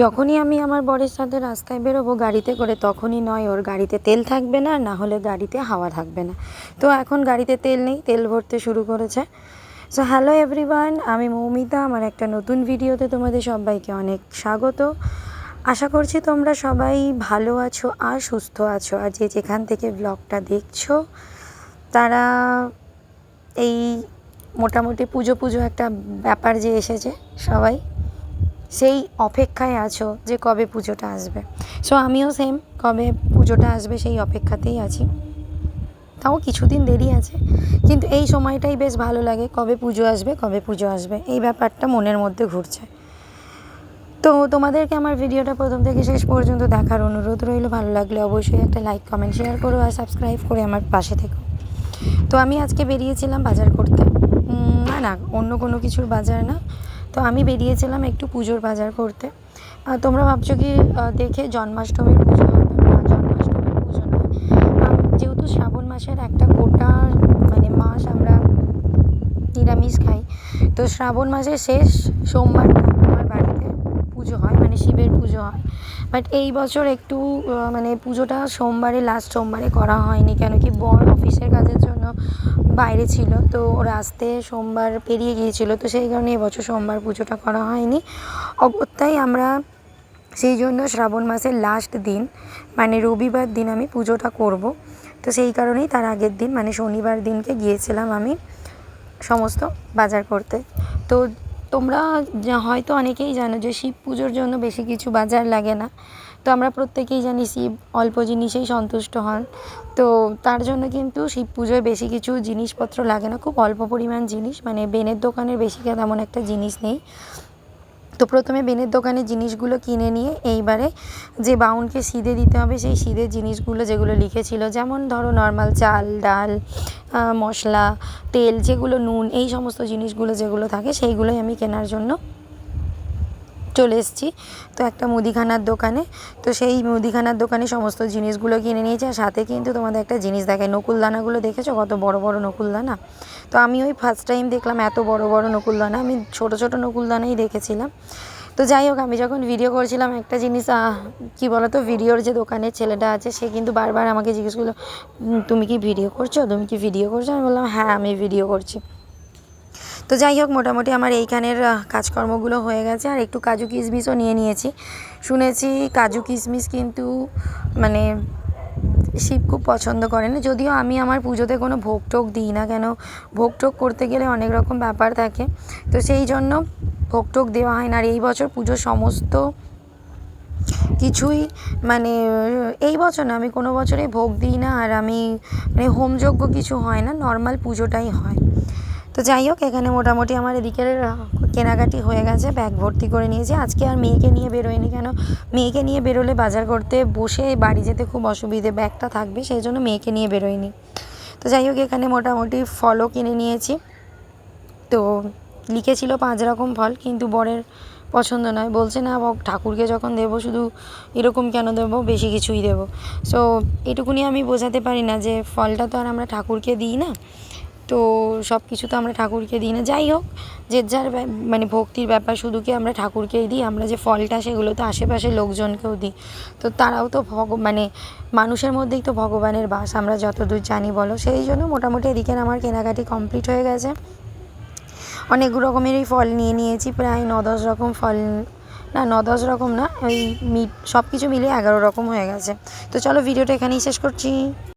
যখনই আমি আমার বরের সাথে রাস্তায় বেরোবো গাড়িতে করে, তখনই নয়, ওর গাড়িতে তেল থাকবে না না হলে গাড়িতে হাওয়া থাকবে না। তো এখন গাড়িতে তেল নেই, তেল ভরতে শুরু করেছে। সো হ্যালো এভরিওয়ান আমি মৌমিতা, আমার একটা নতুন ভিডিওতে তোমাদের সবাইকে অনেক স্বাগত। আশা করছি তোমরা সবাই ভালো আছো আর সুস্থ আছো। আর যে যেখান থেকে ব্লগটা দেখছ, তারা এই মোটামুটি পুজো পুজো একটা ব্যাপার যে এসেছে সবাই। সেই অপেক্ষায় আছো যে কবে পুজোটা আসবে। সো আমিও সেম কবে পুজোটা আসবে সেই অপেক্ষাতেই আছি। তাও কিছুদিন দেরি আছে, কিন্তু এই সময়টাই বেশ ভালো লাগে, কবে পুজো আসবে, কবে পুজো আসবে, এই ব্যাপারটা মনের মধ্যে ঘুরছে। তো তোমাদেরকে আমার ভিডিওটা প্রথম থেকে শেষ পর্যন্ত দেখার অনুরোধ রইল, ভালো লাগলে অবশ্যই একটা লাইক কমেন্ট শেয়ার করো আর সাবস্ক্রাইব করে আমার পাশে থেকো। তো আমি আজকে বেরিয়েছিলাম বাজার করতে। না না, অন্য কোনো কিছুর বাজার না। তো আমি বেরিয়েছিলাম একটু পুজোর বাজার করতে। তোমরা ভাবছ কি দেখে জন্মাষ্টমীর পুজো না, জন্মাষ্টমীর পুজো নয়। যেহেতু শ্রাবণ মাসের একটা গোটা মানে মাস আমরা নিরামিষ খাই, তো শ্রাবণ মাসের শেষ সোমবারটা আমার বাড়িতে পুজো হয় মানে শিবের পুজো হয়। বাট এই বছর একটু মানে পুজোটা সোমবারে লাস্ট সোমবারে করা হয়নি কেন কি বর অফিসের কাজের জন্য বাইরে ছিল, তো ওরা আসতে সোমবার পেরিয়ে গিয়েছিল, তো সেই কারণে এবছর সোমবার পুজোটা করা হয়নি। অগত্যাই আমরা সেই জন্য শ্রাবণ মাসের লাস্ট দিন মানে রবিবার দিন আমি পুজোটা করব, তো সেই কারণেই তার আগের দিন মানে শনিবার দিনকে গিয়েছিলাম আমি সমস্ত বাজার করতে। তো তোমরা হয়তো অনেকেই জানো যে শিব পুজোর জন্য বেশি কিছু বাজার লাগে না। তো আমরা প্রত্যেকেই জানি শিব অল্প জিনিসেই সন্তুষ্ট হন। তো তার জন্য কিন্তু শিব পুজোয় বেশি কিছু জিনিসপত্র লাগে না। খুব অল্প পরিমাণ জিনিস মানে বেনের দোকানের বেশি তেমন একটা জিনিস নেই। তো প্রথমে বেনের দোকানে জিনিসগুলো কিনে নিয়ে এইবারে যে বাউনকে সিদে দিতে হবে, সেই সিদে জিনিসগুলো যেগুলো লিখেছিল, যেমন ধরো নর্মাল চাল, ডাল মশলা, তেল, যেগুলো নুন, এই সমস্ত জিনিসগুলো যেগুলো থাকে সেইগুলোই আমি কেনার জন্য চলে এসেছি। তো একটা মুদিখানার দোকানে। তো সেই মুদিখানার দোকানে সমস্ত জিনিসগুলো কিনে নিয়েছি। আর সাথে কিন্তু তোমাদের একটা জিনিস দেখায় নকুলদানাগুলো দেখেছ? কত বড় বড় নকুলদানা? তো আমি ওই ফার্স্ট টাইম দেখলাম এত বড় বড় নকুলদানা। আমি ছোট ছোট নকুলদানাই দেখেছিলাম। তো যাই হোক, আমি যখন ভিডিও করছিলাম, একটা জিনিস কি বলতো ভিডিওর যে দোকানের ছেলেটা আছে, সে কিন্তু বারবার আমাকে জিজ্ঞেস করল তুমি কি ভিডিও করছ? তুমি কি ভিডিও করছ? আমি বললাম হ্যাঁ আমি ভিডিও করছি। তো যাই হোক, মোটামুটি আমার এইখানের কাজকর্মগুলো হয়ে গেছে। আর একটু কাজু কিশমিশও নিয়ে নিয়েছি। শুনেছি কাজু কিশমিশ কিন্তু মানে শিব খুব পছন্দ করে না যদিও আমি আমার পুজোতে কোনো ভোগ টোক দিই না কেন, ভোগ টোক করতে গেলে অনেক রকম ব্যাপার থাকে। তো সেই জন্য ভোগ টোগ দেওয়া হয় না। আর এই বছর পুজোর সমস্ত কিছুই মানে এই বছর না, আমি কোনো বছরে ভোগ দিই না। আর আমি মানে হোমযজ্ঞ কিছু হয় না, নর্মাল পুজোটাই হয়। তো যাই হোক, এখানে মোটামুটি আমার এদিকের কেনাকাটি হয়ে গেছে, ব্যাগ ভর্তি করে নিয়েছি। আজকে আর মেয়েকে নিয়ে বেরোয়নি কেন? মেয়েকে নিয়ে বেরোলে বাজার করতে বসে বাড়ি যেতে খুব অসুবিধে, ব্যাগটা থাকবে, সেই জন্য মেয়েকে নিয়ে বেরোয়নি। তো যাই হোক, এখানে মোটামুটি ফলও কিনে নিয়েছি। তো লিখেছিল পাঁচ রকম ফল, কিন্তু বরের পছন্দ নয়। বলছে, না ঠাকুরকে যখন দেবো শুধু এরকম কেন দেবো? বেশি কিছুই দেবো। সো এটুকুনি আমি বোঝাতে পারি না যে ফলটা তো আর আমরা ঠাকুরকে দিই না। তো সব কিছু তো আমরা ঠাকুরকে দিই না। যাই হোক, যে যার মানে ভক্তির ব্যাপার শুধু কি আমরা ঠাকুরকেই দিই, আমরা যে ফলটা সেগুলো তো আশেপাশের লোকজনকেও দিই। তো তারাও তো ভগ মানে মানুষের মধ্যেই তো ভগবানের বাস, আমরা যতদূর জানি বলো। সেই জন্য মোটামুটি এদিকে আমার কেনাকাটি কমপ্লিট হয়ে গেছে। অনেক রকমেরই ফল নিয়ে নিয়েছি, প্রায় ন দশ রকম ফল, না ন দশ রকম না ওই সব কিছু মিলিয়ে এগারো রকম হয়ে গেছে। তো চলো, ভিডিওটা এখানেই শেষ করছি।